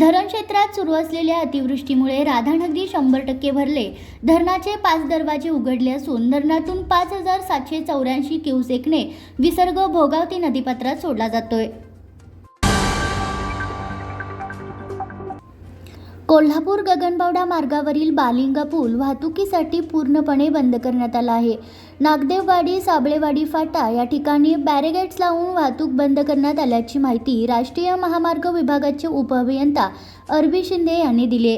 धरण क्षेत्रात सुरू असलेल्या अतिवृष्टीमुळे राधानगरी शंभर टक्के भरले. धरणाचे पाच दरवाजे उघडले असून धरणातून पाच हजार सातशे चौऱ्याऐंशी क्युसेकने विसर्ग भोगावती नदीपात्रात सोडला जातोय. कोल्हापूर गगनबावडा मार्गावरील बालिंगा पूल वाहतुकीसाठी पूर्णपणे बंद करण्यात आला आहे. नागदेववाडी साबळेवाडी फाटा या ठिकाणी बॅरेगेट्स लावून वाहतूक बंद करण्यात आल्याची माहिती राष्ट्रीय महामार्ग विभागाचे उपअभियंता अरबी शिंदे यांनी दिली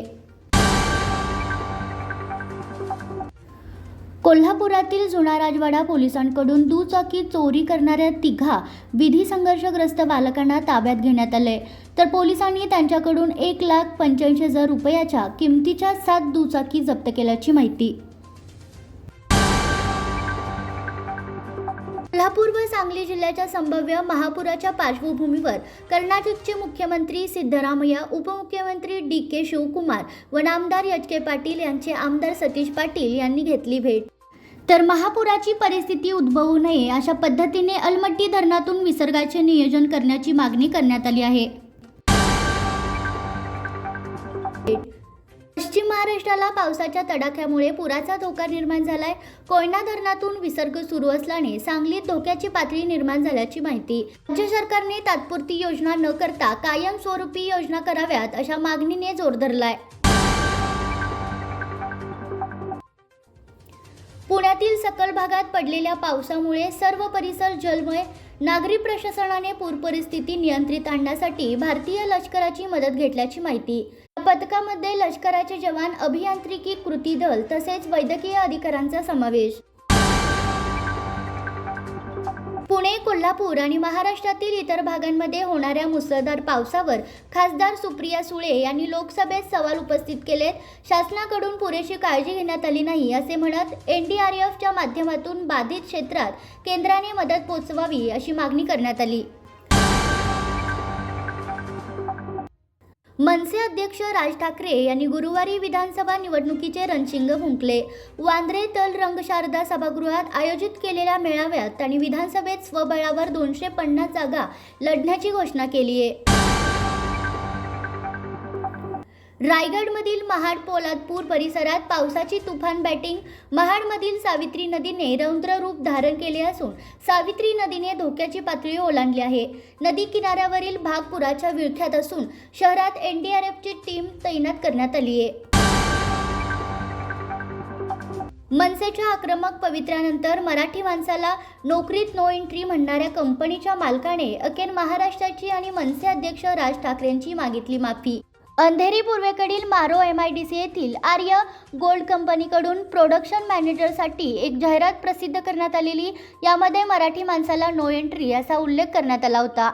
कोल्हापुरातील जुना राजवाडा पोलिसांकडून दुचाकी चोरी करणाऱ्या तिघा विधी संघर्षग्रस्त बालकांना ताब्यात घेण्यात आले. तर पोलिसांनी त्यांच्याकडून एक लाख पंच्याऐंशी हजार रुपयाच्या किमतीच्या सात दुचाकी जप्त केल्याची माहिती. कोल्हापूर व सांगली जिल्ह्याच्या संभाव्य महापुराच्या पार्श्वभूमीवर कर्नाटकचे मुख्यमंत्री सिद्धरामय्या उपमुख्यमंत्री डी के शिवकुमार व नामदार एच के पाटील यांचे आमदार सतीश पाटील यांनी घेतली भेट. तर महापुराची परिस्थिती उद्भवू नये अशा पद्धतीने अलमट्टी धरणातून विसर्गाचे नियोजन करण्याची मागणी करण्यात आली आहे. महाराष्ट्राला पावसाच्या तडाख्यामुळे पुराचा धोका निर्माण झालाय. कोयना धरणातून विसर्ग सुरू असल्याने सांगलीत धोक्याची पातळी निर्माण झाल्याची माहिती. राज्य सरकारने तात्पुरती योजना न करता कायमस्वरूपी योजना कराव्यात अशा मागणीने जोर धरलाय. पुण्यातील सकल भागात पडलेल्या पावसामुळे सर्व परिसर जलमय. नागरी प्रशासनाने पूर परिस्थिती नियंत्रित आणण्यासाठी भारतीय लष्कराची मदत घेतल्याची माहिती. पथकामध्ये लष्कराचे जवान अभियांत्रिकी कृती दल तसेच वैद्यकीय अधिकाऱ्यांचा समावेश. पुणे कोल्हापूर आणि महाराष्ट्रातील इतर भागांमध्ये होणाऱ्या मुसळधार पावसावर खासदार सुप्रिया सुळे यांनी लोकसभेत सवाल उपस्थित केलेत. शासनाकडून पुरेशी काळजी घेण्यात आली नाही असे म्हणत एन डी आर एफच्या माध्यमातून बाधित क्षेत्रात केंद्राने मदत पोचवावी अशी मागणी करण्यात आली. मनसे अध्यक्ष राज ठाकरे यांनी गुरुवारी विधानसभा निवडणुकीचे रणशिंग फुंकले. वांद्रे तल रंगशारदा सभागृहात आयोजित केलेल्या मेळाव्यात त्यांनी विधानसभेत स्वबळावर दोनशे पन्नास जागा लढण्याची घोषणा केली आहे. रायगडमधील महाड पोलादपूर परिसरात पावसाची तुफान बॅटिंग महाडमधील सावित्री नदीने रौद्र रूप धारण केले असून सावित्री नदीने धोक्याची पातळी ओलांडली आहे. नदी किनाऱ्यावरील भाग पुराच्या विळख्यात असून शहरात एनडीआरएफची टीम तैनात करण्यात आली आहे. मनसेच्या आक्रमक पवित्र्यानंतर मराठी माणसाला नोकरीत नो एंट्री म्हणणाऱ्या कंपनीच्या मालकाने अखेर महाराष्ट्राची आणि मनसे अध्यक्ष राज ठाकरेंची मागितली माफी. अंधेरी पूर्वेकडील मारो एम आय डी सी येथील आर्य गोल्ड कंपनीकडून प्रोडक्शन मॅनेजरसाठी एक जाहिरात प्रसिद्ध करण्यात आलेली. यामध्ये मराठी माणसाला नो एंट्री असा उल्लेख करण्यात आला होता.